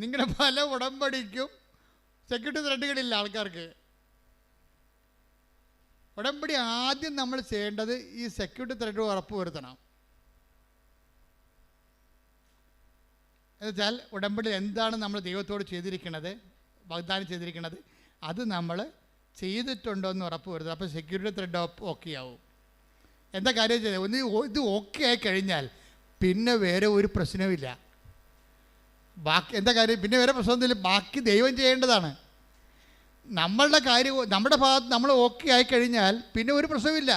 നിങ്ങളുടെ പല ഉടമ്പടിക്കും സെക്യൂരിറ്റി ത്രെഡുകളില്ല ആൾക്കാർക്ക്. ഉടമ്പടി ആദ്യം നമ്മൾ ചെയ്യേണ്ടത് ഈ സെക്യൂരിറ്റി ത്രെഡ് ഉറപ്പ് വരുത്തണം എന്നുവെച്ചാൽ ഉടമ്പടി എന്താണ് നമ്മൾ ദൈവത്തോട് ചെയ്തിരിക്കുന്നത് വാഗ്ദാനം ചെയ്തിരിക്കുന്നത് അത് നമ്മൾ ചെയ്തിട്ടുണ്ടോ എന്ന് ഉറപ്പ് വരുത്തുക അപ്പോൾ സെക്യൂരിറ്റി ത്രെഡ് ഓക്കെ ആവും എന്താ കാര്യം ചെയ്തത് ഒന്ന് ഇത് ഓക്കെ ആയി കഴിഞ്ഞാൽ പിന്നെ വേറെ ഒരു പ്രശ്നവുമില്ല. ബാക്കി എന്താ കാര്യം? പിന്നെ വേറെ പ്രശ്നമൊന്നുമില്ല ബാക്കി ദൈവം ചെയ്യേണ്ടതാണ്. നമ്മളുടെ കാര്യം നമ്മുടെ ഭാഗത്ത് നമ്മൾ ഓക്കെ ആയിക്കഴിഞ്ഞാൽ പിന്നെ ഒരു പ്രശ്നമില്ല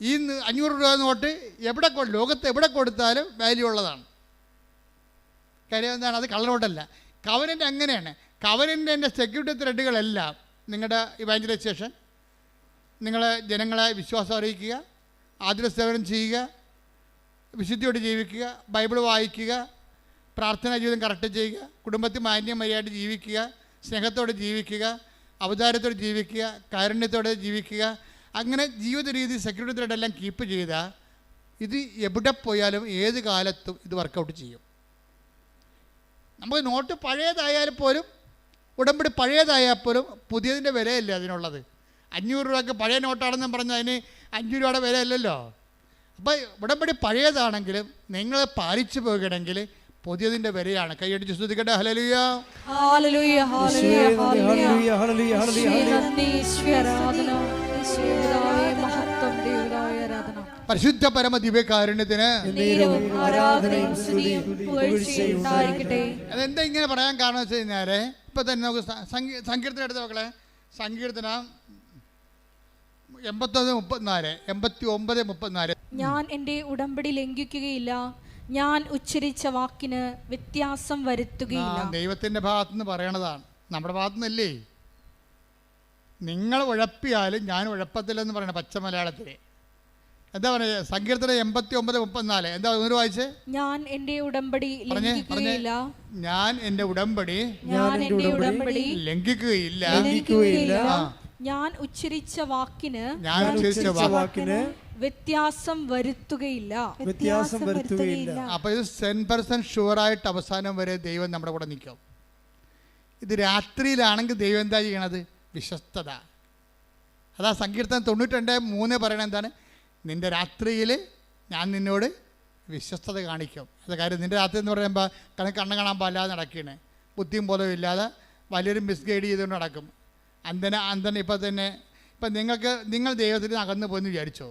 ഈ അഞ്ഞൂറ് രൂപ നോട്ട് എവിടെ ലോകത്ത് എവിടെ കൊടുത്താലും വാല്യൂ ഉള്ളതാണ്. കാര്യം എന്താണ്? അത് കള്ളനോട്ടല്ല കവനന്റെ അങ്ങനെയാണ്. കവനന്റെ എന്റെ സെക്യൂരിറ്റി ത്രെഡുകളെല്ലാം നിങ്ങളുടെ ഇവാഞ്ചലൈസേഷൻ നിങ്ങളെ ജനങ്ങളെ വിശ്വാസം അറിയിക്കുക ആതുര സേവനം ചെയ്യുക വിശുദ്ധിയോട് ജീവിക്കുക ബൈബിൾ വായിക്കുക പ്രാർത്ഥനാ ജീവിതം കറക്റ്റ് ചെയ്യുക. കുടുംബത്തിൽ മാന്യമര്യാദ ജീവിക്കുക. സ്നേഹത്തോടെ ജീവിക്കുക. അവതാരത്തോടെ ജീവിക്കുക. കാരുണ്യത്തോടെ ജീവിക്കുക. അങ്ങനെ ജീവിത രീതി സെക്യൂരിറ്റി ത്രെഡ് എല്ലാം കീപ്പ് ചെയ്താൽ ഇത് എവിടെ പോയാലും ഏത് കാലത്തും ഇത് വർക്കൗട്ട് ചെയ്യും. നമുക്ക് നോട്ട് പഴയതായാൽ പോലും ഉടമ്പടി പഴയതായാൽ പോലും പുതിയതിന്റെ വിലയല്ലേ അതിനുള്ളത്? അഞ്ഞൂറ് രൂപയ്ക്ക് പഴയ നോട്ടാണെന്ന് പറഞ്ഞ് അതിന് അഞ്ഞൂറ് രൂപയുടെ വിലയല്ലല്ലോ? അപ്പോൾ ഉടമ്പടി പഴയതാണെങ്കിലും നിങ്ങൾ പാലിച്ചു പോകുകയാണെങ്കിൽ പുതിയതിന്റെ വരെയാണ് കൈയടിച്ച് ശ്രദ്ധിക്കട്ടെ ഹലലുയ പരിശുദ്ധ പരമ ദിവ്യകാരുണ്യത്തിന് അതെന്താ ഇങ്ങനെ പറയാൻ കാരണം വെച്ച് കഴിഞ്ഞാൽ ഇപ്പൊ തന്നെ നമുക്ക് സങ്കീർത്തനം എടുത്ത് നോക്കളെ സങ്കീർത്തന എൺപത്തൊന്ന് മുപ്പത്തിനാല് എൺപത്തി ഒമ്പത് മുപ്പത്തിനാല്. ഞാൻ എന്റെ ഉടമ്പടി ലംഘിക്കുകയില്ല. ഞാൻ ഉച്ചരിച്ച വാക്കിന് വ്യത്യാസം വരുത്തുകയില്ല. ദൈവത്തിന്റെ ഭാഗത്തുനിന്ന് പറയണതാണ്. നമ്മുടെ ഭാഗത്തുനിന്നല്ലേ? നിങ്ങൾ ഉഴപ്പിയാലും ഞാൻ ഉഴപ്പത്തില്ലെന്ന് പറയണ പച്ച മലയാളത്തിലെ. എന്താ പറയുക സങ്കീർത്തനം എൺപത്തി ഒമ്പത് മുപ്പത്തിനാല്. എന്താ ഒന്നൂറ് വായിച്ചേ? ഞാൻ എന്റെ ഉടമ്പടി ലംഘിക്കുകയില്ല. ഞാൻ എന്റെ ഉടമ്പടി ഞാൻ എന്റെ ഉടമ്പടി ലംഘിക്കുകയില്ല. ലംഘിക്കുകയില്ല. ഞാൻ ഉച്ചരിച്ച വാക്കിന് ഞാൻ ഉച്ചരിച്ച വാക്കിന് വ്യത്യാസം വരുത്തുകയില്ല. വ്യത്യാസം വരുത്തുകയില്ല. അപ്പൊ ഇത് സെൻ പെർസെന്റ് ഷുവർ ആയിട്ട് അവസാനം വരെ ദൈവം നമ്മുടെ കൂടെ നിൽക്കും. ഇത് രാത്രിയിലാണെങ്കിൽ ദൈവം എന്താ ചെയ്യണത്? വിശ്വസ്തത. അതാ സങ്കീർത്തനം തൊണ്ണൂറ്റിരണ്ട് മൂന്ന് പറയണത് എന്താണ്? നിന്റെ രാത്രിയിൽ ഞാൻ നിന്നോട് വിശ്വസ്തത കാണിക്കും. അത് കാര്യം നിന്റെ രാത്രി എന്ന് പറയുമ്പോൾ കണ്ണ് കണ്ണ് കാണാൻ പാടില്ലാതെ നടക്കുകയാണ് ബുദ്ധിയും ബോധവും ഇല്ലാതെ വലിയൊരു മിസ്ഗൈഡ് ചെയ്തുകൊണ്ട് നടക്കും. അന്തന അന്തന ഇപ്പം തന്നെ ഇപ്പം നിങ്ങൾക്ക് നിങ്ങൾ ദൈവത്തിൽ നിന്ന് അകന്നു പോയെന്ന് വിചാരിച്ചോ?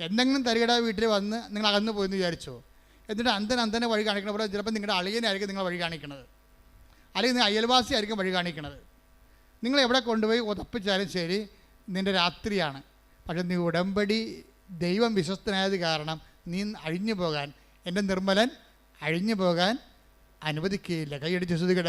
എന്തെങ്കിലും തരികട വീട്ടിൽ വന്ന് നിങ്ങൾ അകന്നു പോയെന്ന് വിചാരിച്ചോ. എന്നിട്ട് അന്തൻ അന്തനെ വഴി കാണിക്കണ പോലെ ചിലപ്പോൾ നിങ്ങളുടെ അളിയനെ ആയിരിക്കും നിങ്ങൾ വഴി കാണിക്കണത്. അല്ലെങ്കിൽ നിങ്ങൾ അയൽവാസി ആയിരിക്കും വഴി കാണിക്കണത്. നിങ്ങൾ എവിടെ കൊണ്ടുപോയി ഉതപ്പിച്ചാലും ശരി നിന്റെ രാത്രിയാണ്. പക്ഷെ നീ ഉടമ്പടി ദൈവം വിശ്വസ്തനായത് കാരണം നീ അഴിഞ്ഞു പോകാൻ എന്റെ നിർമ്മലൻ അഴിഞ്ഞു പോകാൻ അനുവദിക്കുകയില്ല. കൈയടിച്ച് ശ്രുതികട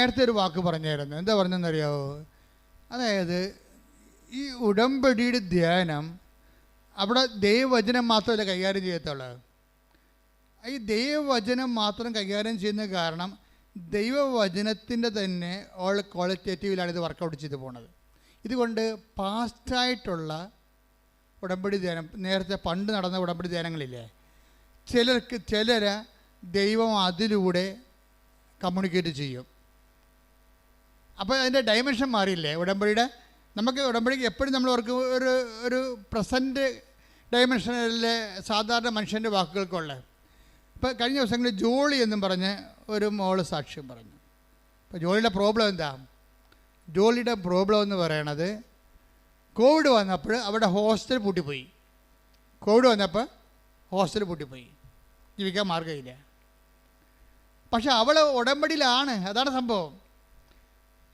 നേരത്തെ ഒരു വാക്ക് പറഞ്ഞായിരുന്നു. എന്താ പറഞ്ഞെന്നറിയാവോ അതായത് ഈ ഉടമ്പടിയുടെ ധ്യാനം അവിടെ ദൈവവചനം മാത്രമല്ല കൈകാര്യം ചെയ്യത്തുള്ളത്. ഈ ദൈവവചനം മാത്രം കൈകാര്യം ചെയ്യുന്ന കാരണം ദൈവവചനത്തിന്റെ തന്നെ ഓൾ ക്വാളിറ്റേറ്റീവിലാണ് ഇത് വർക്കൗട്ട് ചെയ്ത് പോണത്. ഇതുകൊണ്ട് പാസ്റ്റായിട്ടുള്ള ഉടമ്പടി ധ്യാനം നേരത്തെ പണ്ട് നടന്ന ഉടമ്പടി ധ്യാനങ്ങളില്ലേ ചിലർക്ക് ചിലരെ ദൈവം അതിലൂടെ കമ്മ്യൂണിക്കേറ്റ് ചെയ്യും. അപ്പോൾ അതിന്റെ ഡയമെൻഷൻ മാറിയില്ലേ ഉടമ്പടിയുടെ? നമുക്ക് ഉടമ്പടിക്ക് എപ്പോഴും നമ്മൾ അവർക്ക് ഒരു ഒരു പ്രസന്റ് ഡയമെൻഷനിലെ സാധാരണ മനുഷ്യന്റെ വാക്കുകൾക്കുള്ള. ഇപ്പോൾ കഴിഞ്ഞ ദിവസങ്ങളിൽ ജോളി എന്നും പറഞ്ഞ് ഒരു മോൾ സാക്ഷ്യം പറഞ്ഞു. അപ്പോൾ ജോളിയുടെ പ്രോബ്ലം എന്താ? ജോളിയുടെ പ്രോബ്ലം എന്ന് പറയണത് കോവിഡ് വന്നപ്പോൾ അവിടെ ഹോസ്റ്റൽ പൂട്ടിപ്പോയി. കോവിഡ് വന്നപ്പോൾ ഹോസ്റ്റൽ പൂട്ടിപ്പോയി. ജീവിക്കാൻ മാർഗമില്ല. പക്ഷെ അവൾ ഉടമ്പടിയിലാണ്. അതാണ് സംഭവം.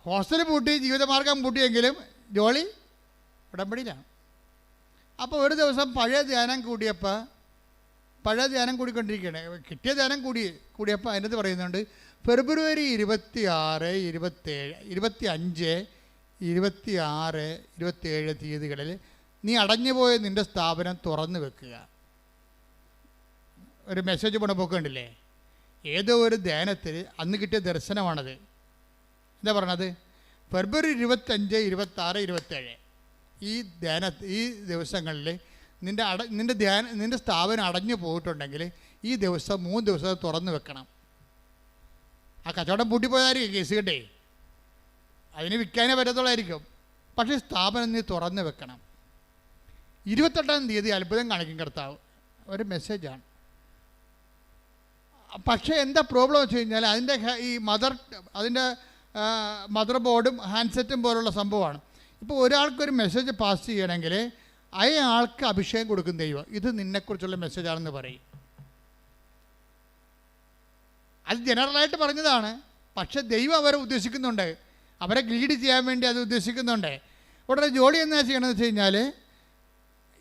ഹോസ്റ്റൽ പൂട്ടി ജീവിതമാർഗം പൂട്ടിയെങ്കിലും ജോളി ഉടമ്പടിയിലാണ്. അപ്പോൾ ഒരു ദിവസം പഴയ ധ്യാനം കൂടിയപ്പോൾ പഴയ ധ്യാനം കൂടിക്കൊണ്ടിരിക്കുകയാണ്. കിട്ടിയ ധ്യാനം കൂടി കൂടിയപ്പോൾ അതിനകത്ത് പറയുന്നുണ്ട് ഫെബ്രുവരി ഇരുപത്തി ആറ് ഇരുപത്തേഴ് ഇരുപത്തി അഞ്ച് ഇരുപത്തി ആറ് ഇരുപത്തേഴ് തീയതികളിൽ നീ അടഞ്ഞുപോയ നിന്റെ സ്ഥാപനം തുറന്നു വെക്കുക. ഒരു മെസ്സേജ് പണപ്പൊക്കെ പോക്കുണ്ടല്ലേ? ഏതോ ഒരു ധ്യാനത്തിൽ അന്ന് കിട്ടിയ ദർശനമാണത്. എന്താ പറഞ്ഞത് ഫെബ്രുവരി ഇരുപത്തഞ്ച് ഇരുപത്താറ് ഇരുപത്തേഴ്. ഈ ധ്യാന ഈ ദിവസങ്ങളിൽ നിന്റെ അട നിന്റെ ധ്യാന നിന്റെ സ്ഥാപനം അടഞ്ഞു പോയിട്ടുണ്ടെങ്കിൽ ഈ ദിവസം മൂന്ന് ദിവസം തുറന്നു വെക്കണം. ആ കച്ചവടം പൂട്ടിപ്പോയതായിരിക്കും കേസ് കേട്ടേ. അതിന് വിൽക്കാനേ പറ്റത്തുള്ളായിരിക്കും. പക്ഷേ സ്ഥാപനം നീ തുറന്നു വെക്കണം. ഇരുപത്തെട്ടാം തീയതി അത്ഭുതം കാണിക്കും കർത്താവ്. ഒരു മെസ്സേജാണ്. പക്ഷേ എന്താ പ്രോബ്ലം വെച്ച് കഴിഞ്ഞാൽ അതിന്റെ ഈ മദർ അതിന്റെ മദർ ബോർഡും ഹാൻഡ്സെറ്റും പോലുള്ള സംഭവമാണ്. ഇപ്പോൾ ഒരാൾക്കൊരു മെസ്സേജ് പാസ് ചെയ്യണമെങ്കിൽ അയാൾക്ക് അഭിഷേകം കൊടുക്കും ദൈവം. ഇത് നിന്നെക്കുറിച്ചുള്ള മെസ്സേജാണെന്ന് പറയും. അത് ജനറലായിട്ട് പറഞ്ഞതാണ്. പക്ഷെ ദൈവം അവരെ ഉദ്ദേശിക്കുന്നുണ്ട്. അവരെ ഗ്രീഡ് ചെയ്യാൻ വേണ്ടി അത് ഉദ്ദേശിക്കുന്നുണ്ട്. ഉടനെ ജോലി എന്താ ചെയ്യണമെന്ന് വെച്ച് കഴിഞ്ഞാൽ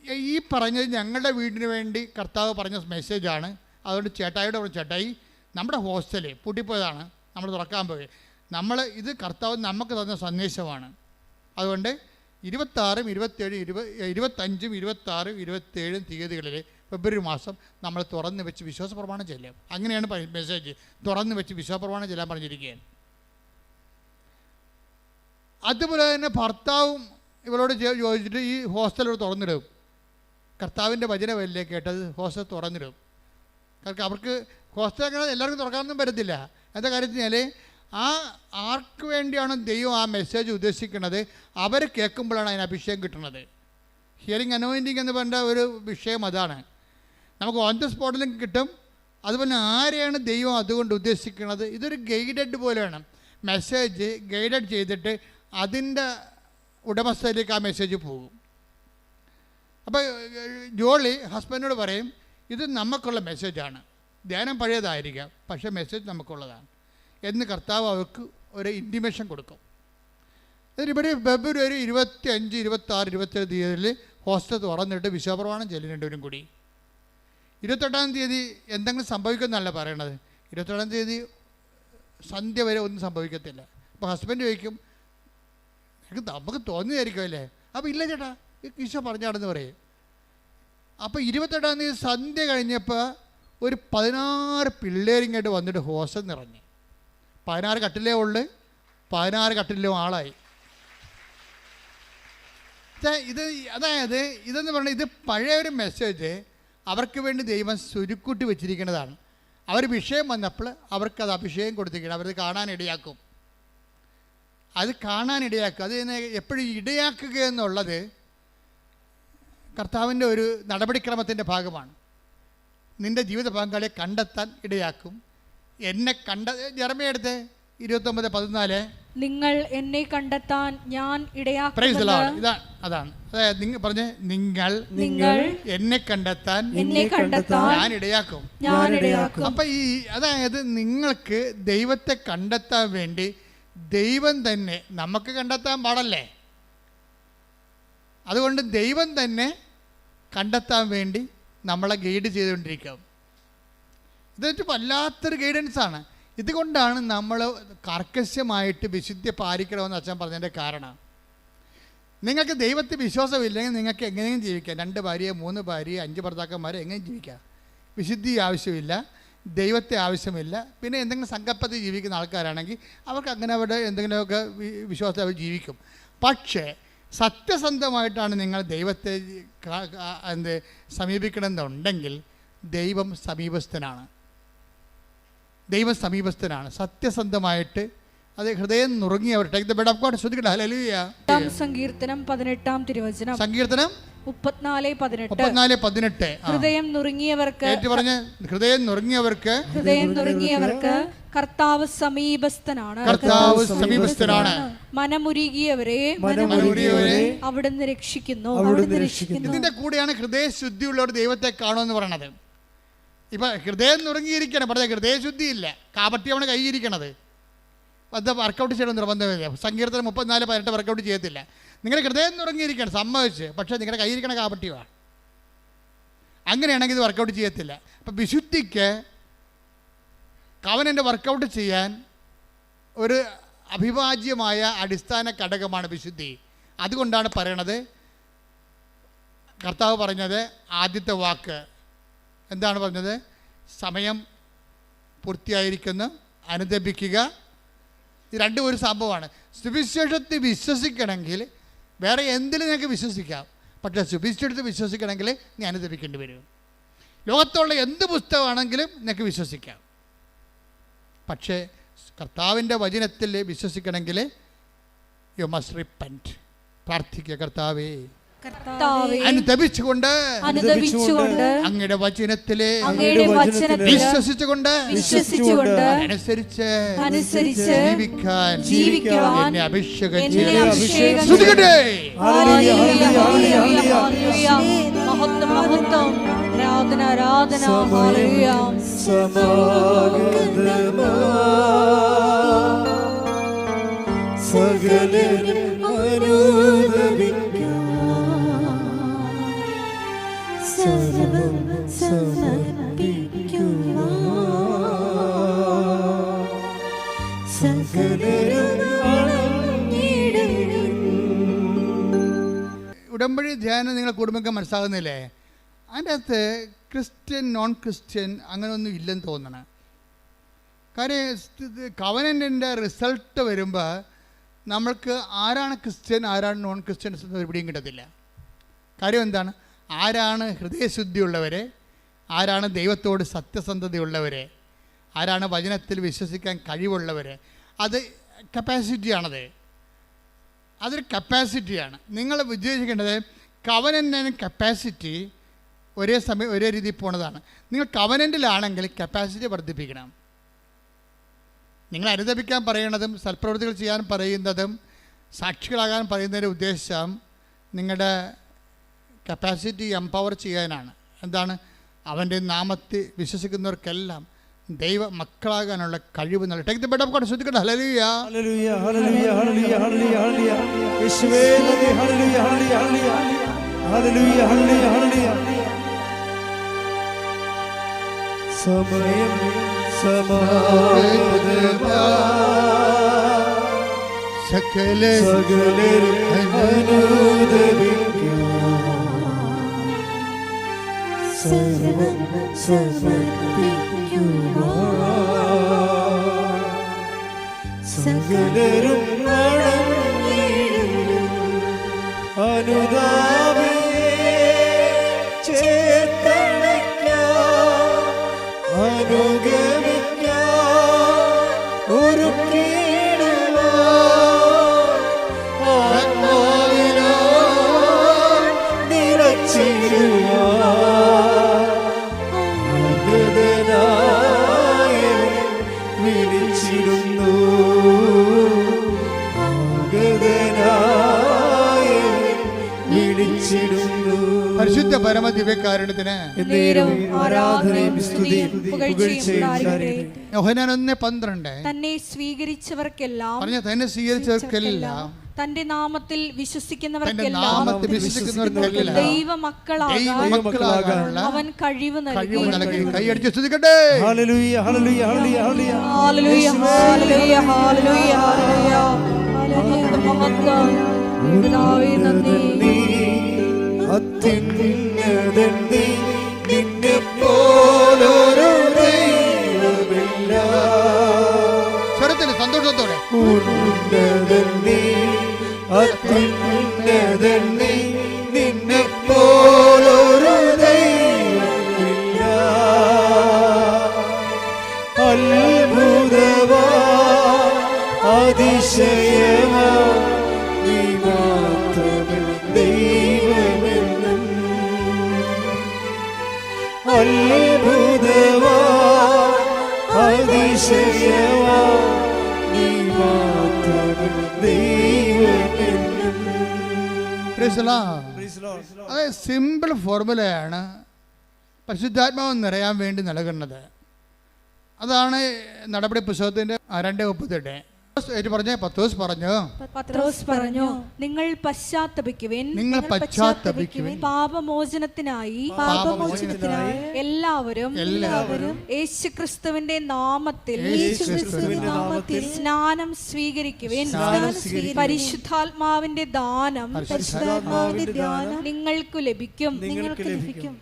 ഈ പറഞ്ഞത് ഞങ്ങളുടെ വീടിന് വേണ്ടി കർത്താവ് പറഞ്ഞ മെസ്സേജാണ് അതുകൊണ്ട് ചേട്ടായിയുടെ ചേട്ടായി നമ്മുടെ ഹോസ്റ്റൽ പൂട്ടിപ്പോയതാണ്. നമ്മൾ തുറക്കാൻ പോയി. നമ്മൾ ഇത് കർത്താവ് നമുക്ക് തന്ന സന്ദേശമാണ്. അതുകൊണ്ട് ഇരുപത്താറും ഇരുപത്തേഴും ഇരുപ ഇരുപത്തഞ്ചും ഇരുപത്താറും ഇരുപത്തേഴും തീയതികളിൽ ഫെബ്രുവരി മാസം നമ്മൾ തുറന്ന് വെച്ച് വിശ്വാസ പ്രമാണം ചെല്ലാം അങ്ങനെയാണ് മെസ്സേജ് തുറന്ന് വെച്ച് വിശ്വാസ പ്രമാണം ചെല്ലാൻ പറഞ്ഞിരിക്കുകയാണ്. അതുപോലെ തന്നെ ഭർത്താവും ഇവരോട് ചോദിച്ചിട്ട് ഈ ഹോസ്റ്റലോട് തുറന്നിടും. കർത്താവിന്റെ വചനമല്ലേ കേട്ടത്? ഹോസ്റ്റൽ തുറന്നിടും. കാരണം അവർക്ക് അങ്ങനെ എല്ലാവർക്കും തുറക്കാനൊന്നും പറ്റത്തില്ല. എന്താ കാര്യത്തിൽ ആ ആർക്ക് വേണ്ടിയാണ് ദൈവം ആ മെസ്സേജ് ഉദ്ദേശിക്കുന്നത്? അവർ കേൾക്കുമ്പോഴാണ് അതിന് അഭിഷേകം കിട്ടുന്നത്. ഹിയറിംഗ് അനോയിന്റിങ് എന്ന് പറഞ്ഞ ഒരു വിഷയം അതാണ്. നമുക്ക് ഓൺ ദ സ്പോട്ടിലും കിട്ടും. അതുപോലെ ആരെയാണ് ദൈവം അതുകൊണ്ട് ഉദ്ദേശിക്കുന്നത്? ഇതൊരു ഗൈഡഡ് പോലെയാണ്. മെസ്സേജ് ഗൈഡഡ് ചെയ്തിട്ട് അതിന്റെ ഉടമസ്ഥയിലേക്ക് ആ മെസ്സേജ് പോകും. അപ്പോൾ ജോളി ഹസ്ബൻഡിനോട് പറയും ഇത് നമുക്കുള്ള മെസ്സേജാണ് ധ്യാനം പഴയതായിരിക്കാം. പക്ഷേ മെസ്സേജ് നമുക്കുള്ളതാണ്. എന്ന് കർത്താവ് അവർക്ക് ഒരു ഇന്റിമേഷൻ കൊടുക്കും. ഇവിടെ ഫെബ്രുവരി ഇരുപത്തി അഞ്ച് ഇരുപത്തി ആറ് ഇരുപത്തേഴ് തീയതിയിൽ ഹോസ്റ്റൽ തുറന്നിട്ട് വിശ്വപ്രമാണം ചെല്ലുന്നുണ്ടവരും കൂടി. ഇരുപത്തെട്ടാം തീയതി എന്തെങ്കിലും സംഭവിക്കുമെന്നല്ല പറയണത്. ഇരുപത്തെട്ടാം തീയതി സന്ധ്യ വരെ ഒന്നും സംഭവിക്കത്തില്ല. അപ്പോൾ ഹസ്ബൻഡ് ചോദിക്കും നമുക്ക് തോന്നിയായിരിക്കും അല്ലേ? അപ്പോൾ ഇല്ല ചേട്ടാ ഈശോ പറഞ്ഞാണെന്ന് പറയും. അപ്പോൾ ഇരുപത്തെട്ടാം തീയതി സന്ധ്യ കഴിഞ്ഞപ്പോൾ ഒരു പതിനാറ് പിള്ളേരിങ്ങോട്ട് വന്നിട്ട് ഹോസ്റ്റൽ നിറഞ്ഞു. പതിനാറ് കട്ടിലേ ഉള്ളു പതിനാറ് കട്ടിലും ആളായി. ഇത് അതായത് ഇതെന്ന് പറഞ്ഞാൽ ഇത് പഴയ ഒരു മെസ്സേജ് അവർക്ക് വേണ്ടി ദൈവം സുരുക്കൂട്ടി വെച്ചിരിക്കുന്നതാണ്. അവർ വിഷയം വന്നപ്പോൾ അവർക്ക് അവർക്കത് അഭിഷേകം കൊടുത്തിരിക്കണം അവരത് കാണാനിടയാക്കും അത് കാണാൻ ഇടയാക്കുക അത് എപ്പോഴും ഇടയാക്കുക എന്നുള്ളത് കർത്താവിന്റെ ഒരു നടപടിക്രമത്തിന്റെ ഭാഗമാണ്. നിന്റെ ജീവിത പങ്കാളിയെ കണ്ടെത്താൻ ഇടയാക്കും. എന്നെ കണ്ട ജർമ്മയെടുത്ത് ഇരുപത്തൊമ്പത് പതിനാല്. നിങ്ങൾ എന്നെ കണ്ടെത്താൻ ഞാൻ അതാണ്. അതായത് നിങ്ങൾ പറഞ്ഞ് നിങ്ങൾ നിങ്ങൾ എന്നെ കണ്ടെത്താൻ എന്നെ കണ്ടെത്താൻ ഞാൻ ഇടയാക്കും. ഞാൻ ഇടയാക്കും. അപ്പൊ ഈ അതായത് നിങ്ങൾക്ക് ദൈവത്തെ കണ്ടെത്താൻ വേണ്ടി ദൈവം തന്നെ നമുക്ക് കണ്ടെത്താൻ പാടല്ലേ? അതുകൊണ്ട് ദൈവം തന്നെ കണ്ടെത്താൻ വേണ്ടി നമ്മളെ ഗൈഡ് ചെയ്തുകൊണ്ടിരിക്കും. ഇതൊരു വല്ലാത്തൊരു ഗൈഡൻസാണ് ഇതുകൊണ്ടാണ് നമ്മൾ കർക്കശ്യമായിട്ട് വിശുദ്ധി പാലിക്കണമെന്ന് അച്ഛൻ പറഞ്ഞതിന്റെ കാരണം. നിങ്ങൾക്ക് ദൈവത്തിൽ വിശ്വാസമില്ലെങ്കിൽ നിങ്ങൾക്ക് എങ്ങനെയും ജീവിക്കാം. രണ്ട് ഭാര്യയെ മൂന്ന് ഭാര്യയെ അഞ്ച് ഭർത്താക്കന്മാരെ എങ്ങനെയും ജീവിക്കാം. വിശുദ്ധി ആവശ്യമില്ല ദൈവത്തെ ആവശ്യമില്ല. പിന്നെ എന്തെങ്കിലും സങ്കല്പത്തിൽ ജീവിക്കുന്ന ആൾക്കാരാണെങ്കിൽ അവർക്ക് അങ്ങനെ അവരുടെ എന്തെങ്കിലുമൊക്കെ വിശ്വാസത്തിൽ അവർ ജീവിക്കും. പക്ഷേ സത്യസന്ധമായിട്ടാണ് നിങ്ങൾ ദൈവത്തെ എന്ത് സമീപിക്കണമെന്നുണ്ടെങ്കിൽ ദൈവം സമീപസ്ഥനാണ്. ദൈവം സമീപസ്ഥനാണ് സത്യസന്ധമായിട്ട് അത് ഹൃദയം നുറുങ്ങിയവർ take the bed of God ശ്രദ്ധിക്കട്ടെ hallelujah എട്ടാം സങ്കീർത്തനം പതിനെട്ടാം തിരുവചനം. സങ്കീർത്തനം മുപ്പത്തിനാല് പതിനെട്ട്. മുപ്പത്തിനാല് പതിനെട്ട്. ഹൃദയം നുറുങ്ങിയവർക്ക് ഏറ്റു പറഞ്ഞ് ഹൃദയം നുറുങ്ങിയവർക്ക് ഹൃദയം നുറുങ്ങിയവർക്ക് കർത്താവ് സമീപസ്ഥനാണ്. കർത്താവ് സമീപസ്ഥനാണ്. മനമുരുകിയവരെ മനമുരുകിയവരെ അവിടുന്ന് രക്ഷിക്കുന്നു. അവിടുന്ന് രക്ഷിക്കുന്നു. ഇതിന്റെ കൂടെയാണ് ഹൃദയ ശുദ്ധിയുള്ളവർ ദൈവത്തെ കാണുമെന്ന് പറയണത് ഇപ്പൊ ഹൃദയം നുറുങ്ങിയിരിക്കണം പറഞ്ഞ ഹൃദയശുദ്ധിയില്ല. കാപട്യമാണ് കൈയിരിക്കണത്. അത് വർക്കൗട്ട് ചെയ്യണം നിർബന്ധമില്ല സങ്കീർത്തനം മുപ്പത്തിനാല് പതിനെട്ട് വർക്കൗട്ട് ചെയ്യത്തില്ല. നിങ്ങളുടെ ഹൃദയം തുടങ്ങിയിരിക്കുകയാണ് സമ്മതിച്ച്. പക്ഷേ നിങ്ങളുടെ കൈയിരിക്കണ കാപട്യമാണ്. അങ്ങനെയാണെങ്കിൽ ഇത് വർക്കൗട്ട് ചെയ്യത്തില്ല. അപ്പം വിശുദ്ധിക്ക് കവനന്റെ വർക്കൗട്ട് ചെയ്യാൻ ഒരു അഭിവാജ്യമായ അടിസ്ഥാന ഘടകമാണ് വിശുദ്ധി. അതുകൊണ്ടാണ് പറയണത് കർത്താവ് പറഞ്ഞത് ആദ്യത്തെ വാക്ക്. എന്താണ് പറഞ്ഞത്? സമയം പൂർത്തിയായിരിക്കുന്ന അനുദപിക്കുക. രണ്ടും ഒരു സംഭവമാണ്. സുവിശേഷത്തിൽ വിശ്വസിക്കണമെങ്കിൽ വേറെ എന്തിലും നിങ്ങൾക്ക് വിശ്വസിക്കാം. പക്ഷേ സുവിശേഷത്തിൽ വിശ്വസിക്കണമെങ്കിൽ നീ അനുദപിക്കേണ്ടി വരും. ലോകത്തുള്ള എന്ത് പുസ്തകമാണെങ്കിലും നിനക്ക് വിശ്വസിക്കാം. പക്ഷേ കർത്താവിന്റെ വചനത്തിൽ വിശ്വസിക്കണമെങ്കിൽ യു മസ്റ്റ് റിപ്പന്റ് പ്രാർത്ഥിക്കുക കർത്താവേ. അനുദപിച്ചുകൊണ്ട് അനുദപിച്ചുകൊണ്ട് അങ്ങയുടെ വചനത്തിലെ അങ്ങയുടെ വചനത്തിൽ വിശ്വസിച്ചുകൊണ്ട് വിശ്വസിച്ചുകൊണ്ട് അനുസരിച്ച് അനുസരിച്ച് ജീവിക്കാൻ ജീവിക്കാൻ എന്നെ അഭിഷേകം ചെയ്യട്ടെ. ചെയ്യണം. അഭിഷേകം ഹല്ലേലൂയ, ഹല്ലേലൂയ, ഹല്ലേലൂയ. മഹത്വം മഹത്വം. ആരാധന ആരാധന. സകലരും അനുദപിക്കാം. സർവം അണഞ്ഞിടും ഉടമ്പടി ധ്യാനം നിങ്ങൾ കുടുംബക്ക് മനസ്സിലാകുന്നില്ലേ അതിന്റെ അകത്ത് ക്രിസ്ത്യൻ നോൺ ക്രിസ്ത്യൻ അങ്ങനെയൊന്നും ഇല്ലെന്ന് തോന്നണം. കാര്യം കവനന്റെ റിസൾട്ട് വരുമ്പോൾ നമ്മൾക്ക് ആരാണ് ക്രിസ്ത്യൻ ആരാണ് നോൺ ക്രിസ്ത്യൻസ് എന്ന് പിടിയും കിട്ടത്തില്ല. കാര്യം എന്താണ്? ആരാണ് ഹൃദയശുദ്ധിയുള്ളവരെ? ആരാണ് ദൈവത്തോട് സത്യസന്ധതയുള്ളവരെ? ആരാണ് വചനത്തിൽ വിശ്വസിക്കാൻ കഴിവുള്ളവർ അത് കപ്പാസിറ്റിയാണത്. അതൊരു കപ്പാസിറ്റിയാണ്. നിങ്ങൾ വിജയിക്കേണ്ടത് കവനന്റെ കപ്പാസിറ്റി ഒരേ സമയം ഒരേ രീതിയിൽ പോണതാണ്. നിങ്ങൾ കവനന്റിലാണെങ്കിൽ കപ്പാസിറ്റി വർദ്ധിപ്പിക്കണം. നിങ്ങൾ അനുദപിക്കാൻ പറയണതും സൽപ്രവൃത്തികൾ ചെയ്യാൻ പറയുന്നതും സാക്ഷികളാകാൻ പറയുന്നതിന്റെ ഉദ്ദേശം നിങ്ങളുടെ കപ്പാസിറ്റി എംപവർ ചെയ്യാനാണ്. എന്താണ്? അവന്റെ നാമത്തിൽ വിശ്വസിക്കുന്നവർക്കെല്ലാം ദൈവ മക്കളാകാനുള്ള കഴിവ് നൽകി take the bed of God ശ്രദ്ധിക്കട്ടെ. Hallelujah hallelujah hallelujah hallelujah hallelujah hallelujah യേശുവേ നന്ദി. Hallelujah hallelujah hallelujah hallelujah hallelujah സമയം സമാഗതമാ സകല സകലരും അനുദപിക്കാം. സർവം സമർപ്പിക്കുവാൻ സകലരും അനുതാപേ ചേർത്തണയ്ക്ക അനുഗ്രഹ പരമ ദിവ്യകാരുണ്യത്തിന് ഒന്ന് പന്ത്രണ്ട്. തന്നെ സ്വീകരിച്ചവർക്കെല്ലാം പറഞ്ഞ തന്നെ സ്വീകരിച്ചവർക്കെല്ലാം തന്റെ നാമത്തിൽ വിശ്വസിക്കുന്നവർക്കെല്ലാം. അവൻ കഴിവ് നൽകി. ഫോർമുലയാണ് പരിശുദ്ധാത്മാവ് നിറയാൻ വേണ്ടി നൽകുന്നത്. അതാണ് നടപടി പുസ്തകത്തിന്റെ രണ്ട് മുപ്പത്തെട്ട്. പറഞ്ഞേ പത്തോസ് പറഞ്ഞു. പത്രോസ് പറഞ്ഞു. നിങ്ങൾ പശ്ചാത്തപിക്കുവിൻ. നിങ്ങൾ പശ്ചാത്തപിക്കുവിൻ. പാപമോചനത്തിനായി പാപമോചനത്തിനായി എല്ലാവരും എല്ലാവരും യേശുക്രിസ്തുവിന്റെ നാമത്തിൽ നാമത്തിൽ സ്നാനം സ്വീകരിക്കുവിൻ. പരിശുദ്ധാത്മാവിന്റെ ദാനം നിങ്ങൾക്കു ലഭിക്കും. നിങ്ങൾക്ക് ലഭിക്കും.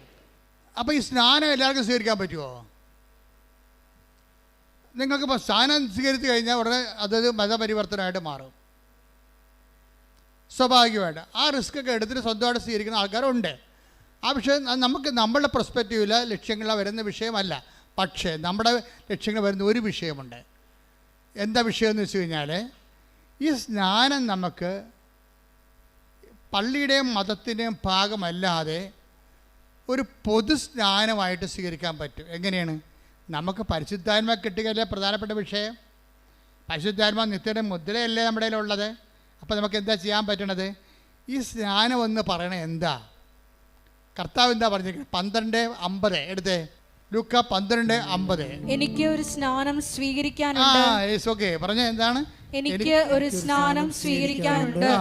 അപ്പൊ ഈ സ്നാനം എല്ലാവർക്കും സ്വീകരിക്കാൻ പറ്റുമോ നിങ്ങൾക്ക് ഇപ്പോൾ സ്ഥാനം സ്വീകരിച്ചു കഴിഞ്ഞാൽ ഉടനെ അതൊരു മതപരിവർത്തനമായിട്ട് മാറും. സ്വാഭാവികമായിട്ട്. ആ റിസ്ക് ഒക്കെ എടുത്തിട്ട് സ്വന്തമായിട്ട് സ്വീകരിക്കുന്ന ആൾക്കാരുണ്ട്. ആ പക്ഷേ നമുക്ക് നമ്മളുടെ പെർസ്പെക്റ്റീവിൽ ലക്ഷ്യങ്ങൾ വരുന്ന വിഷയമല്ല. പക്ഷേ നമ്മുടെ ലക്ഷ്യങ്ങൾ വരുന്ന ഒരു വിഷയമുണ്ട്. എന്താ വിഷയം എന്ന് വെച്ച് കഴിഞ്ഞാൽ ഈ സ്നാനം നമുക്ക് പള്ളിയുടെയും മതത്തിന്റെയും ഭാഗമല്ലാതെ ഒരു പൊതു സ്നാനമായിട്ട് സ്വീകരിക്കാൻ പറ്റും. എങ്ങനെയാണ്? നമുക്ക് പരിശുദ്ധാത്മ കിട്ടുകയല്ലേ പ്രധാനപ്പെട്ട വിഷയം? പരിശുദ്ധാത്മ നിത്യയുടെ മുദ്രയല്ലേ നമ്മുടെ ഉള്ളത് അപ്പോൾ നമുക്ക് എന്താ ചെയ്യാൻ പറ്റണത്? ഈ സ്നാനം എന്ന് പറയണത് എന്താ? കർത്താവ് എന്താ പറഞ്ഞിരിക്കുന്നത്? പന്ത്രണ്ട് അമ്പത്. എടുത്തേ. ലുക്ക പന്ത്രണ്ട് അമ്പത്. എനിക്ക് ഒരു സ്നാനം ആ സ്വീകരിക്കാനുണ്ട് പറഞ്ഞ എന്താണ്? എനിക്ക് ഒരു സ്നാനം സ്വീകരിക്കാനുണ്ട്.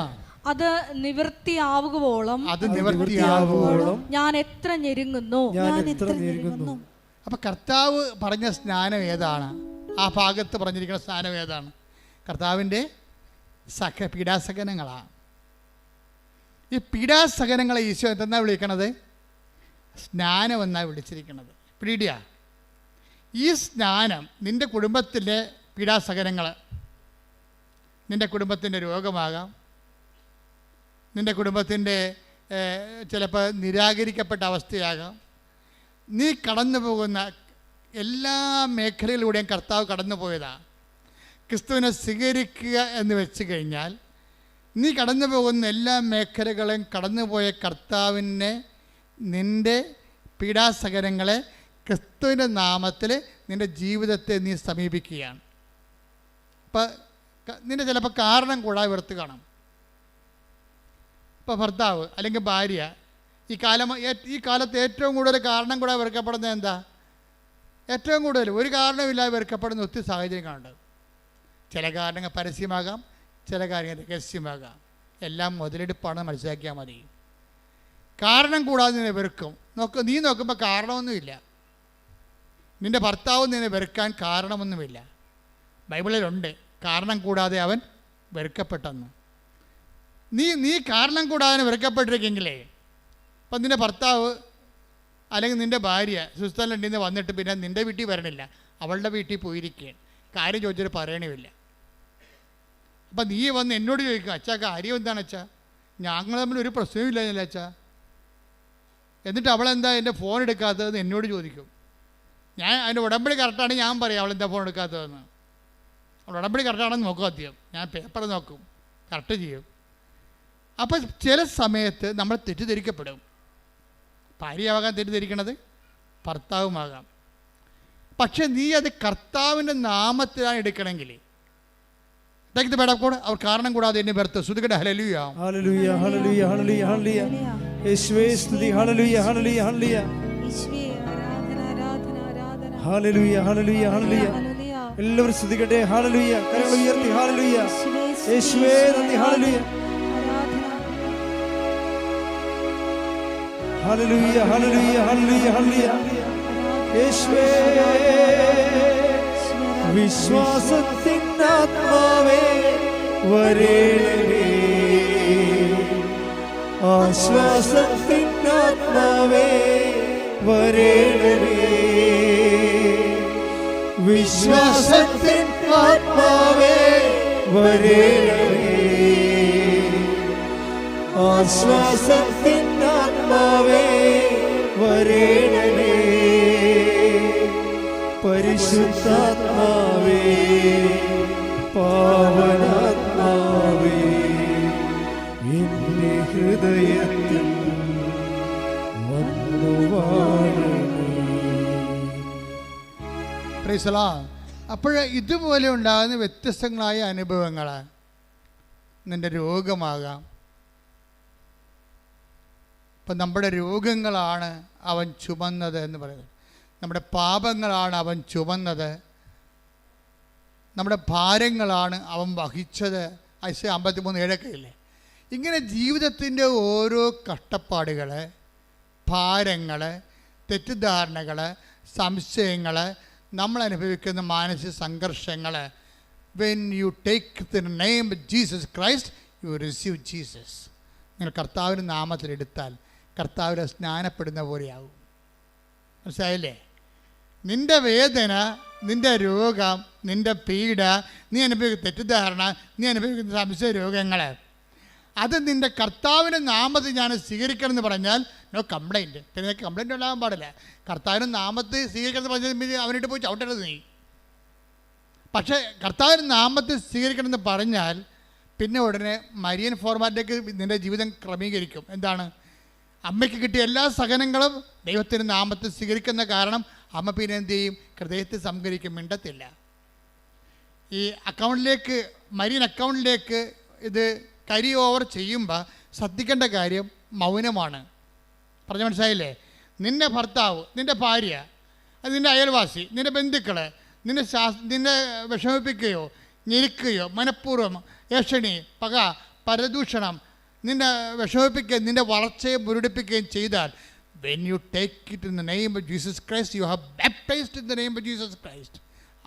അത് നിവൃത്തിയാവുകോളം അത് നിവൃത്തിയാവുകയോളം ഞാൻ എത്ര ഞെരുങ്ങുന്നു? ഞാൻ എത്ര നേരുന്നു അപ്പം കർത്താവ് പറഞ്ഞ സ്നാനം ഏതാണ്? ആ ഭാഗത്ത് പറഞ്ഞിരിക്കുന്ന സ്നാനം ഏതാണ്? കർത്താവിന്റെ സഖ പീഡാസഹനങ്ങളാണ് ഈ പീഡാസഹനങ്ങളെ ഈശോ എന്തെന്നാ വിളിക്കണത്? സ്നാനം എന്നാണ് വിളിച്ചിരിക്കുന്നത് പീഡിയ ഈ സ്നാനം നിന്റെ കുടുംബത്തിലെ പീഡാസഹനങ്ങൾ നിന്റെ കുടുംബത്തിന്റെ രോഗമാകാം. നിന്റെ കുടുംബത്തിന്റെ ചിലപ്പോൾ നിരാകരിക്കപ്പെട്ട അവസ്ഥയാകാം. നീ കടന്നു പോകുന്ന എല്ലാ മേഖലയിലൂടെയും കർത്താവ് കടന്നു പോയതാ. ക്രിസ്തുവിനെ സ്വീകരിക്കുക എന്ന് വെച്ച് കഴിഞ്ഞാൽ നീ കടന്നു പോകുന്ന എല്ലാ മേഖലകളെയും കടന്നുപോയ കർത്താവിനെ നിന്റെ പീഡാസകരങ്ങളെ ക്രിസ്തുവിന്റെ നാമത്തിൽ നിന്റെ ജീവിതത്തെ നീ സമീപിക്കുകയാണ്. ഇപ്പം നിന്റെ ചിലപ്പോൾ കാരണം കൂടാതെ വെറുത്ത് കാണാം. ഇപ്പോൾ ഭർത്താവ് അല്ലെങ്കിൽ ഭാര്യ ഈ കാലം ഈ കാലത്ത് ഏറ്റവും കൂടുതൽ കാരണം കൂടെ വെറുക്കപ്പെടുന്നത് എന്താ? ഏറ്റവും കൂടുതൽ ഒരു കാരണമില്ലാതെ വെറുക്കപ്പെടുന്ന ഒത്തിരി സാഹചര്യങ്ങളുണ്ട്. ചില കാരണങ്ങൾ പരസ്യമാകാം ചില കാര്യങ്ങൾ രഹസ്യമാകാം. എല്ലാം മുതലെടുപ്പാണെന്ന് മനസ്സിലാക്കിയാൽ മതി. കാരണം കൂടാതെ നിന്നെ വെറുക്കും. നോക്ക് നീ നോക്കുമ്പോൾ കാരണമൊന്നുമില്ല. നിന്റെ ഭർത്താവ് നിന്നെ വെറുക്കാൻ കാരണമൊന്നുമില്ല. ബൈബിളിലുണ്ട് കാരണം കൂടാതെ അവൻ വെറുക്കപ്പെട്ടെന്ന്. നീ നീ കാരണം കൂടാതെ വെറുക്കപ്പെട്ടിരിക്കെങ്കിലേ ഇപ്പം നിന്റെ ഭർത്താവ് അല്ലെങ്കിൽ നിന്റെ ഭാര്യ സ്വിറ്റ്സർലൻഡിൽ നിന്ന് വന്നിട്ട് പിന്നെ നിന്റെ വീട്ടിൽ വരണില്ല. അവളുടെ വീട്ടിൽ പോയിരിക്കുകയാണ്. കാര്യം ചോദിച്ചിട്ട് പറയണമില്ല. അപ്പം നീ വന്ന് എന്നോട് ചോദിക്കുക അച്ഛാ കാര്യം എന്താണ് അച്ഛാ? ഞങ്ങൾ തമ്മിൽ ഒരു പ്രശ്നമില്ല അച്ഛാ. എന്നിട്ട് അവളെന്താ എന്റെ ഫോൺ എടുക്കാത്തതെന്ന് എന്നോട് ചോദിക്കും. ഞാൻ അതിന്റെ ഉടമ്പടി കറക്റ്റാണ് ഞാൻ പറയാം അവളെന്താ ഫോൺ എടുക്കാത്തതെന്ന്? അവൾ ഉടമ്പടി കറക്റ്റാണെന്ന് നോക്കും ആദ്യം. ഞാൻ പേപ്പർ നോക്കും. കറക്റ്റ് ചെയ്യും. അപ്പോൾ ചില സമയത്ത് നമ്മൾ തെറ്റിദ്ധരിക്കപ്പെടും. ഭാര്യയാകാൻ തെറ്റിദ്ധരിക്കണത്? ഭർത്താവുമാകാം. പക്ഷെ നീ അത് കർത്താവിന്റെ നാമത്തിലാണ് എടുക്കണമെങ്കിൽ. അവർ കാരണം കൂടാതെ എന്നെ വെറുത്ത്. ശ്രുതികട ഹലലുയാം യേശുവേ സ്തുതി. എല്ലാവരും ശ്രുതികട്ടെ കരങ്ങൾ ഉയർത്തി ഹല്ലേലൂയ. യേശുവേ, നന്ദി ഹല്ലേലൂയ ഹലലുയ്യ ഹല്ലേലൂയ ഹല്ലേലൂയ യേശുവേ വിശ്വാസത്തിൻ ആത്മാവേ വരേണമേ. ആശ്വാസത്തിൻ ആത്മാവേ വരേണമേ. വിശ്വാസത്തിൻ ആത്മാവേ വരേണമേ. ആശ്വാസത്തിൻ വരേണമേ പരിശുദ്ധാത്മാവേ പാവനാത്മാവേ എന്റെ ഹൃദയത്തിൽ അപ്പോൾ ഇതുപോലെ ഉണ്ടാകുന്ന വ്യത്യസ്തങ്ങളായ അനുഭവങ്ങൾ നിന്റെ രോഗമാകാം. ഇപ്പം നമ്മുടെ രോഗങ്ങളാണ് അവൻ ചുമന്നത് എന്ന് പറയുന്നത്. നമ്മുടെ പാപങ്ങളാണ് അവൻ ചുമന്നത്. നമ്മുടെ ഭാരങ്ങളാണ് അവൻ വഹിച്ചത്. ഐസ് അമ്പത്തിമൂന്ന് ഏഴൊക്കെ ഇല്ലേ ഇങ്ങനെ ജീവിതത്തിന്റെ ഓരോ കഷ്ടപ്പാടുകൾ ഭാരങ്ങൾ തെറ്റിദ്ധാരണകൾ സംശയങ്ങൾ നമ്മൾ അനുഭവിക്കുന്ന മാനസിക സംഘർഷങ്ങൾ when you take the name Jesus Christ you receive Jesus നിങ്ങൾ കർത്താവിന്റെ നാമത്തിലെടുത്താൽ കർത്താവിനെ സ്നാനപ്പെടുന്ന പോലെയാകും മനസ്സിലായില്ലേ? നിന്റെ വേദന നിന്റെ രോഗം നിന്റെ പീഡ നീ അനുഭവിക്കുന്ന തെറ്റിദ്ധാരണ നീ അനുഭവിക്കുന്ന സംശയ രോഗങ്ങൾ അത് നിന്റെ കർത്താവിന്റെ നാമത്തിൽ ഞാൻ സ്വീകരിക്കണം എന്ന് പറഞ്ഞാൽ നോ കംപ്ലൈന്റ് പിന്നെ നിനക്ക് കംപ്ലൈന്റ് ഉണ്ടാകാൻ പാടില്ല. കർത്താവിന്റെ നാമത്തിൽ സ്വീകരിക്കണം എന്ന് പറഞ്ഞാൽ അവനിട്ട് പോയി ചവിട്ടരുത് നീ. പക്ഷേ കർത്താവിന്റെ നാമത്തിൽ സ്വീകരിക്കണം എന്ന് പറഞ്ഞാൽ പിന്നെ ഉടനെ മരിയൻ ഫോർമാറ്റിലേക്ക് നിന്റെ ജീവിതം ക്രമീകരിക്കും. എന്താണ്? അമ്മയ്ക്ക് കിട്ടിയ എല്ലാ സഹനങ്ങളും ദൈവത്തിന്റെ നാമത്തിൽ സ്വീകരിക്കുന്ന കാരണം അമ്മ പിന്നെ എന്ത് ചെയ്യും? ഹൃദയത്തിൽ സംഭരിക്കും മിണ്ടത്തില്ല. ഈ അക്കൗണ്ടിലേക്ക് മരിയൻ അക്കൗണ്ടിലേക്ക് ഇത് കരി ഓവർ ചെയ്യുമ്പോൾ ശ്രദ്ധിക്കേണ്ട കാര്യം മൗനമാണ്. പറഞ്ഞ മനസ്സിലായില്ലേ? നിന്റെ ഭർത്താവ് നിന്റെ ഭാര്യ അത് നിന്റെ അയൽവാസി നിന്റെ ബന്ധുക്കൾ നിന്നെ ശാസ് നിന്നെ വിഷമിപ്പിക്കുകയോ ഞെരുക്കുകയോ മനഃപൂർവം ഏഷണി പക പരദൂഷണം നിന്നെ വിഷമിപ്പിക്കുകയും നിന്റെ വളർച്ചയെ മുരടിപ്പിക്കുകയും ചെയ്താൽ when you take it in the name of Jesus Christ you have baptised in the name of Jesus Christ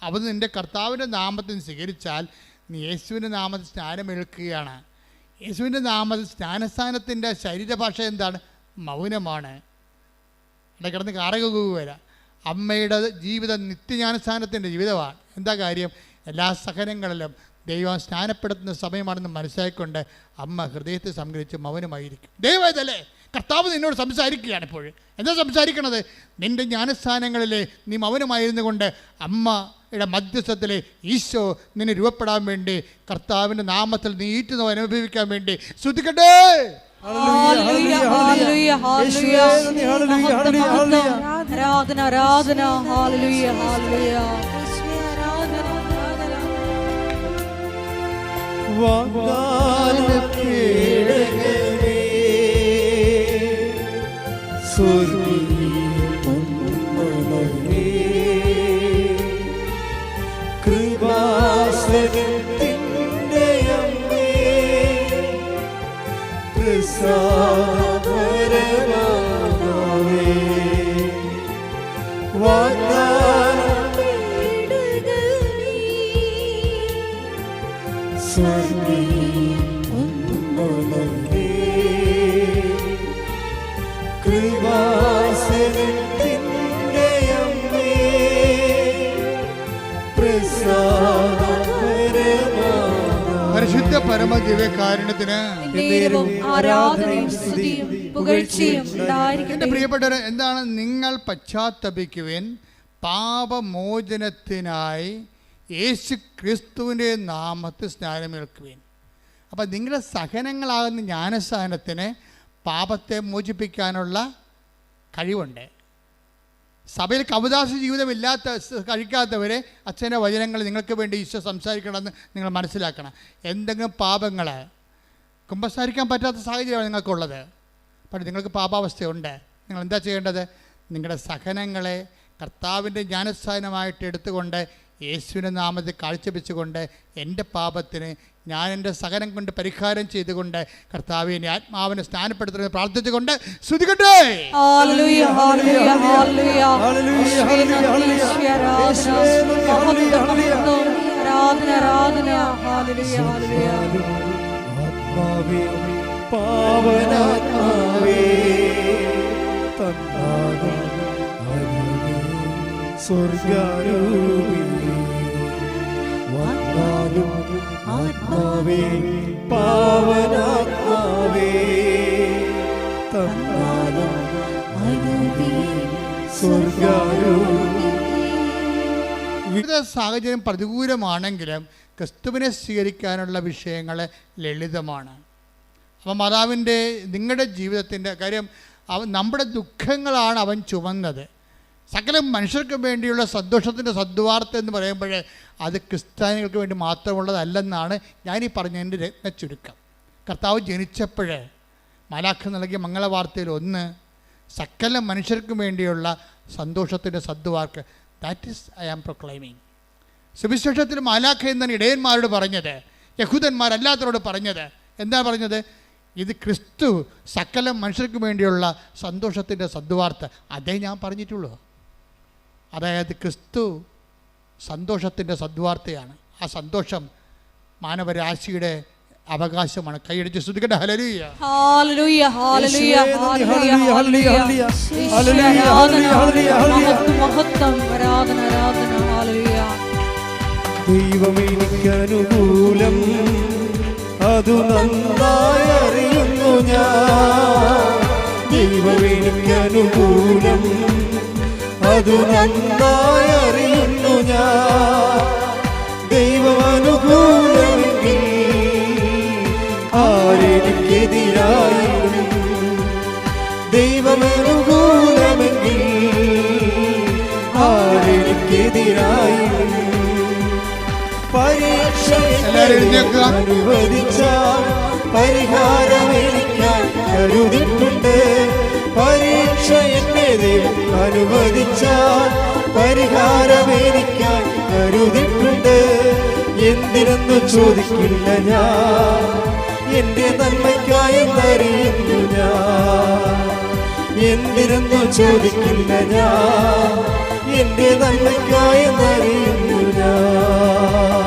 അവ നിന്റെ കർത്താവിന്റെ നാമത്തിൽ സ്വീകരിച്ചാൽ നീ യേശുവിന്റെ നാമത്തിൽ സ്നാനമെടുക്കുകയാണ് യേശുവിന്റെ നാമത്തിൽ സ്നാനസ്ഥാനത്തിന്റെ ശരീരഭാഷ എന്താണ്? മൗനമാണ്. അവിടെ കിടന്ന് കാറക വരാം അമ്മയുടെ ജീവിതം നിത്യജ്ഞാനസ്ഥാനത്തിന്റെ ജീവിതമാണ്. എന്താ കാര്യം? എല്ലാ സഹനങ്ങളിലും ദൈവം സ്നാനപ്പെടുത്തുന്ന സമയമാണെന്ന് മനസ്സിലാക്കിക്കൊണ്ട് അമ്മ ഹൃദയത്തെ സംഗ്രഹിച്ച് മൗനമായിരിക്കും. ദൈവമായതല്ലേ കർത്താവ് നിന്നോട് സംസാരിക്കുകയാണ് ഇപ്പോൾ എന്താ സംസാരിക്കണത്? നിന്റെ ജ്ഞാനസ്ഥാനങ്ങളിൽ നീ മൗനമായിരുന്നു കൊണ്ട് അമ്മയുടെ മധ്യസ്ഥത്തിൽ ഈശോ നിന്നെ രൂപപ്പെടാൻ വേണ്ടി കർത്താവിന്റെ നാമത്തിൽ നീ ഈറ്റുന്നവ അനുഭവിക്കാൻ വേണ്ടി ശ്രദ്ധിക്കട്ടെ hallelujah, hallelujah, hallelujah. Hallelujah, hallelujah, hallelujah. ആരാധന ആരാധന ഹാലലുയ ഹാലലുയ. കൃപാസനത്തിന്റെ അമ്മേ, പ്രസാദപരമാതാവേ, ഉണ്ടായിരിക്കട്ടെ. പ്രിയപ്പെട്ടവർ എന്താണ് നിങ്ങൾ പശ്ചാത്തപിക്കുവിൻ പാപമോചനത്തിനായി യേശു ക്രിസ്തുവിന്റെ നാമത്തിൽ സ്നാനമേൽക്കുവിൻ? അപ്പം നിങ്ങളുടെ സഹനങ്ങളാകുന്ന ജ്ഞാനസ്ഥാനത്തിന് പാപത്തെ മോചിപ്പിക്കാനുള്ള കഴിവുണ്ട്. സഭയിൽ കവിതാസ ജീവിതമില്ലാത്ത കഴിക്കാത്തവരെ അച്ഛന്റെ വചനങ്ങൾ നിങ്ങൾക്ക് വേണ്ടി ഈശോ സംസാരിക്കണമെന്ന് നിങ്ങൾ മനസ്സിലാക്കണം. എന്തെങ്കിലും പാപങ്ങൾ കുമ്പസാരിക്കാൻ പറ്റാത്ത സാഹചര്യമാണ് നിങ്ങൾക്കുള്ളത്. പക്ഷേ നിങ്ങൾക്ക് പാപാവസ്ഥയുണ്ട്. നിങ്ങൾ എന്താ ചെയ്യേണ്ടത്? നിങ്ങളുടെ സഹനങ്ങളെ കർത്താവിന്റെ ജ്ഞാനസ്ഥാനമായിട്ട് എടുത്തുകൊണ്ട് യേശുവിന്റെ നാമത്തിൽ കാഴ്ചവെച്ചുകൊണ്ട് എന്റെ പാപത്തിന് ഞാൻ എന്റെ സഹനം കൊണ്ട് പരിഹാരം ചെയ്തുകൊണ്ട് കർത്താവിനെ ആത്മാവിനെ സ്നാനപ്പെടുത്തുന്നത് പ്രാർത്ഥിച്ചുകൊണ്ട് ശ്രുതികട്ടെ പാവനാത്മാവേ തന്നാകും സ്വർഗാരൂപി വന്നാലും ആത്മാവേ പാവനാത്മാവേ വിവിധ സാഹചര്യം പ്രതികൂലമാണെങ്കിലും ക്രിസ്തുവിനെ സ്വീകരിക്കാനുള്ള വിഷയങ്ങൾ ലളിതമാണ്. അപ്പം മാതാവിന്റെ നിങ്ങളുടെ ജീവിതത്തിന്റെ കാര്യം അവൻ നമ്മുടെ ദുഃഖങ്ങളാണ് അവൻ ചുമന്നത്. സകല മനുഷ്യർക്ക് വേണ്ടിയുള്ള സന്തോഷത്തിന്റെ സദ്വാർത്ത എന്ന് പറയുമ്പോൾ അത് ക്രിസ്ത്യാനികൾക്ക് വേണ്ടി മാത്രമുള്ളതല്ലെന്നാണ് ഞാനീ പറഞ്ഞതിന്റെ രത്ന ചുരുക്കം കർത്താവ് ജനിച്ചപ്പോൾ മാലാഖ നൽകിയ മംഗളവാർത്തയിൽ ഒന്ന് സകല മനുഷ്യർക്കും വേണ്ടിയുള്ള സന്തോഷത്തിന്റെ സദ്വാർക്ക്. That is I am proclaiming സുവിശേഷത്തിൽ മാലാഖ എന്നാണ് ഇടയന്മാരോട് പറഞ്ഞത് യഹൂദന്മാരല്ലാത്തവരോട് പറഞ്ഞത്. എന്താ പറഞ്ഞത്? ഇത് ക്രിസ്തു സകല മനുഷ്യർക്കും വേണ്ടിയുള്ള സന്തോഷത്തിന്റെ സദ്വാർത്ത. അതേ ഞാൻ പറഞ്ഞിട്ടുള്ളൂ. അതായത് ക്രിസ്തു സന്തോഷത്തിന്റെ സദ്വാർത്തയാണ്. ആ സന്തോഷം മാനവരാശിയുടെ അവകാശമാണ്. കൈയടിച്ച് ശ്രദ്ധിക്കട്ടെ hallelujah hallelujah hallelujah hallelujah, hallelujah hallelujah, hallelujah, hallelujah, hallelujah. മഹത്വം, മഹത്വം ആരാധന ആരാധന. ഹല്ലേലൂയ. ദൈവം എനിക്കനുകൂലം അതു നന്നായി അറിയുന്നു ഞാൻ. ദൈവം എനിക്ക് അനുകൂലം അതു നന്നായി അറിയുന്നു ഞാൻ. ദൈവമനുകൂലമെങ്കിൽ ആരെനിക്കെതിരായി ദൈവമനുകൂലമെങ്കിൽ ആരെനിക്കെതിരായി പരീക്ഷ അനുവദിച്ച പരിഹാരം എനിക്കാൻ കരുതിട്ടുണ്ട് പരീക്ഷ എന്നെ അനുവദിച്ചാൽ പരിഹാരം എനിക്കാൻ കരുതിട്ടുണ്ട് എന്തിനെന്ന് ചോദിക്കില്ല ഞാൻ. എന്റെ നന്മയ്ക്കായി അറിയുന്നു ഞാൻ. എന്തിനെന്നു ചോദിക്കില്ല ഞാൻ. എന്റെ നന്മയ്ക്കായി അറിയുന്നു ഞാൻ.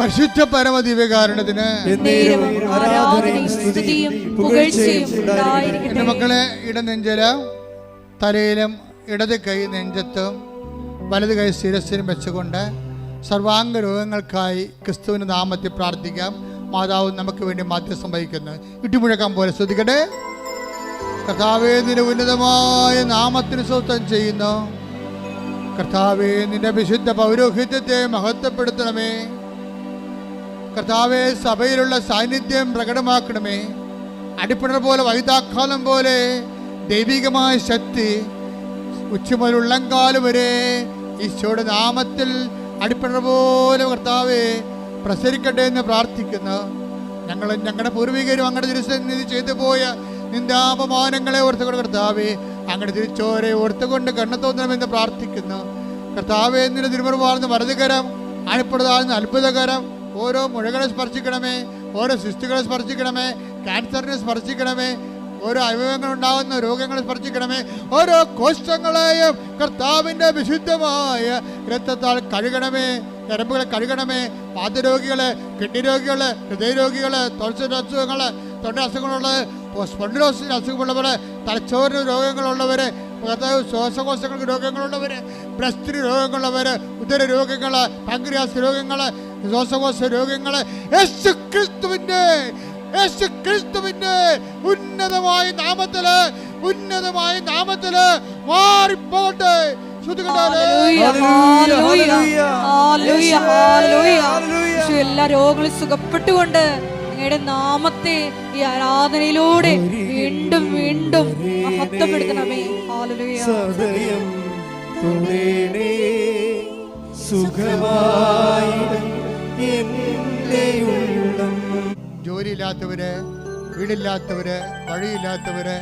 പരിശുദ്ധ പരമദിവ്യകാരണത്തിന് ദിവ്യകാരണത്തിന് ഉണ്ടായിരിക്കട്ടെ. മക്കളെ ഇടനെഞ്ചില തലയിലും ഇടത് കൈ നെഞ്ചത്തും വലത് കൈ ശിരസിനും വെച്ചുകൊണ്ട് സർവാംഗ രോഗങ്ങൾക്കായി ക്രിസ്തുവിന് നാമത്തിൽ പ്രാർത്ഥിക്കാം. മാതാവ് നമുക്ക് വേണ്ടി മാധ്യസ്ഥം വഹിക്കുന്നു. ഇട്ടുമുഴക്കാൻ പോലെ ശ്രദ്ധിക്കട്ടെ. കർത്താവേ നിന്റെ ഉന്നതമായ നാമത്തിന് സ്വത്വം ചെയ്യുന്നു. കർത്താവേ നിന്റെ വിശുദ്ധ പൗരോഹിത്യത്തെ മഹത്വപ്പെടുത്തണമേ. കർത്താവെ സഭയിലുള്ള സാന്നിധ്യം പ്രകടമാക്കണമേ. അടിപ്പിണർ പോലെ വൈതാക്കാലം പോലെ ദൈവികമായ ശക്തി ഉച്ചമുതൽ വരെ ഈശോയുടെ നാമത്തിൽ അടിപ്പിണർ പോലെ കർത്താവെ പ്രസരിക്കട്ടെ എന്ന് പ്രാർത്ഥിക്കുന്നു. ഞങ്ങൾ ഞങ്ങളുടെ പൂർവികരും അങ്ങയുടെ തിരുസന്നിധി ചെയ്തു പോയ നിന്ദാപമാനങ്ങളെ ഓർത്തുകൊണ്ട് കർത്താവെ അങ്ങയുടെ തിരിച്ചോരെ ഓർത്തുകൊണ്ട് കണ്ണു തോന്നണമെന്ന് പ്രാർത്ഥിക്കുന്നു. കർത്താവെ നിന്റെ തിരുമറുവാർന്ന് വലതുകരം അണിപ്പെടുതാഴ്ന്ന അത്ഭുതകരം ഓരോ മുഴകളെ സ്പർശിക്കണമേ ഓരോ സിസ്റ്റുകളെ സ്പർശിക്കണമേ ക്യാൻസറിനെ സ്പർശിക്കണമേ ഓരോ അവയവങ്ങൾ ഉണ്ടാകുന്ന രോഗങ്ങളെ സ്പർശിക്കണമേ ഓരോ കോശങ്ങളെയും കർത്താവിന്റെ വിശുദ്ധമായ രക്തത്താൽ കഴുകണമേ ഞരമ്പുകളെ കഴുകണമേ പാദരോഗികളെ കിഡ്നി രോഗികൾ ഹൃദയരോഗികൾ തൊഴിൽ അസുഖങ്ങൾ തൊണ്ട അസുഖങ്ങളുള്ള സ്പോണ്ടിലോസിന് അസുഖമുള്ളവര് തലച്ചോറിന് രോഗങ്ങളുള്ളവര് ശ്വാസകോശങ്ങൾക്ക് രോഗങ്ങളുള്ളവര് ബ്രസ്റ്റിന് രോഗങ്ങളുള്ളവര് ഉദര രോഗങ്ങൾ പാങ്ക്രിയാസ് രോഗങ്ങൾ ശ്വാസകോശ രോഗങ്ങളെ യേശു ക്രിസ്തുവിന്റെ യേശു ക്രിസ്തുവിന്റെ ഉന്നതമായ നാമത്തിൽ ഉന്നതമായ നാമത്തിൽ മാറിപ്പോട്ടെ. എല്ലാ രോഗങ്ങളും സുഖപ്പെട്ടുകൊണ്ട് അങ്ങയുടെ നാമത്തെ ഈ ആരാധനയിലൂടെ വീണ്ടും വീണ്ടും മഹത്വപ്പെടുത്തണമേ സുഖമായി ജോലിയില്ലാത്തവര് വീടില്ലാത്തവര് വഴിയില്ലാത്തവര്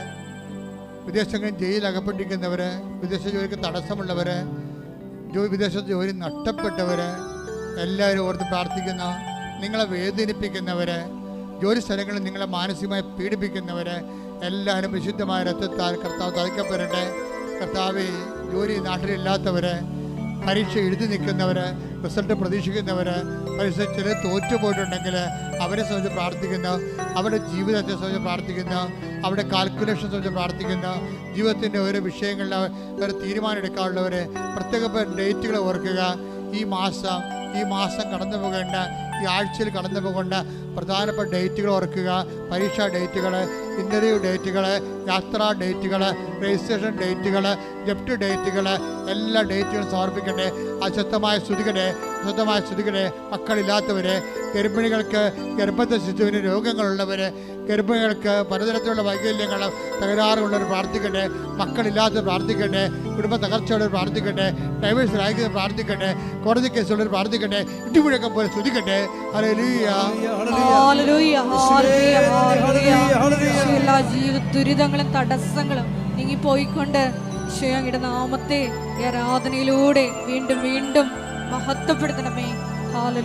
വിദേശങ്ങളിൽ ജയിലിൽ അകപ്പെട്ടിരിക്കുന്നവര് വിദേശ ജോലിക്ക് തടസ്സമുള്ളവര് ജോലി വിദേശത്ത് ജോലി നഷ്ടപ്പെട്ടവര് എല്ലാവരും ഓർത്ത് പ്രാർത്ഥിക്കുന്ന നിങ്ങളെ വേദനിപ്പിക്കുന്നവര് ജോലി സ്ഥലങ്ങളിൽ നിങ്ങളെ മാനസികമായി പീഡിപ്പിക്കുന്നവര് എല്ലാവരും വിശുദ്ധമായ രക്തത്താൽ കർത്താവ് തളിക്കപ്പെടട്ടെ. കർത്താവ് ജോലി നാട്ടിലില്ലാത്തവര് പരീക്ഷ എഴുതി നിൽക്കുന്നവർ റിസൾട്ട് പ്രതീക്ഷിക്കുന്നവർ പരീക്ഷ ചില തോറ്റുപോയിട്ടുണ്ടെങ്കിൽ അവരെ സംബന്ധിച്ച് പ്രാർത്ഥിക്കുന്നു. അവരുടെ ജീവിതത്തെ സംബന്ധിച്ച് പ്രാർത്ഥിക്കുന്നു. അവരുടെ കാൽക്കുലേഷൻ സംബന്ധിച്ച് പ്രാർത്ഥിക്കുന്നു. ജീവിതത്തിന്റെ ഓരോ വിഷയങ്ങളിൽ അവർ തീരുമാനം എടുക്കാനുള്ളവർ പ്രത്യേക ഡേറ്റുകൾ ഓർക്കുക. ഈ മാസം ഈ മാസം കടന്നു പോകേണ്ട ഈ ആഴ്ചയിൽ കടന്നു പോകേണ്ട പ്രധാനപ്പെട്ട ഡേറ്റുകൾ ഓർക്കുക. പരീക്ഷാ ഡേറ്റുകൾ ഇന്റർവ്യൂ ഡേറ്റുകൾ യാത്രാ ഡേറ്റുകൾ രജിസ്ട്രേഷൻ ഡേറ്റുകൾ ജപ്റ്റ് ഡേറ്റുകൾ എല്ലാ ഡേറ്റുകളും സമർപ്പിക്കട്ടെ. അശക്തമായ സ്തുതികടെ അശുദ്ധമായ സ്തുതികടെ മക്കളില്ലാത്തവരെ ഗർഭിണികൾക്ക് ഗർഭത്തെ ശിശുവിന് രോഗങ്ങളുള്ളവർ ഗർഭിണികൾക്ക് പലതരത്തിലുള്ള വൈകല്യങ്ങൾ തകരാറുള്ളവർ പ്രാർത്ഥിക്കട്ടെ. മക്കളില്ലാത്തവർ പ്രാർത്ഥിക്കട്ടെ. കുടുംബ തകർച്ചയുള്ളവർ പ്രാർത്ഥിക്കട്ടെ. ഡൈവേഴ്സ് ആയിരിക്കുന്നവർ പ്രാർത്ഥിക്കട്ടെ. കോടതി കേസുള്ളവർ പ്രാർത്ഥിക്കട്ടെ. ഇടിമുഴക്കം പോലെ സ്തുതിക്കട്ടെ. ഹല്ലേലൂയ ഹല്ലേലൂയ, യേശു എല്ലാ ജീവിത ദുരിതങ്ങളും തടസ്സങ്ങളും നീങ്ങിപ്പോയിക്കൊണ്ട് യേശു അങ്ങയുടെ നാമത്തെ ആരാധനയിലൂടെ വീണ്ടും വീണ്ടും മഹത്വപ്പെടുത്തണമേ. ഹാലലു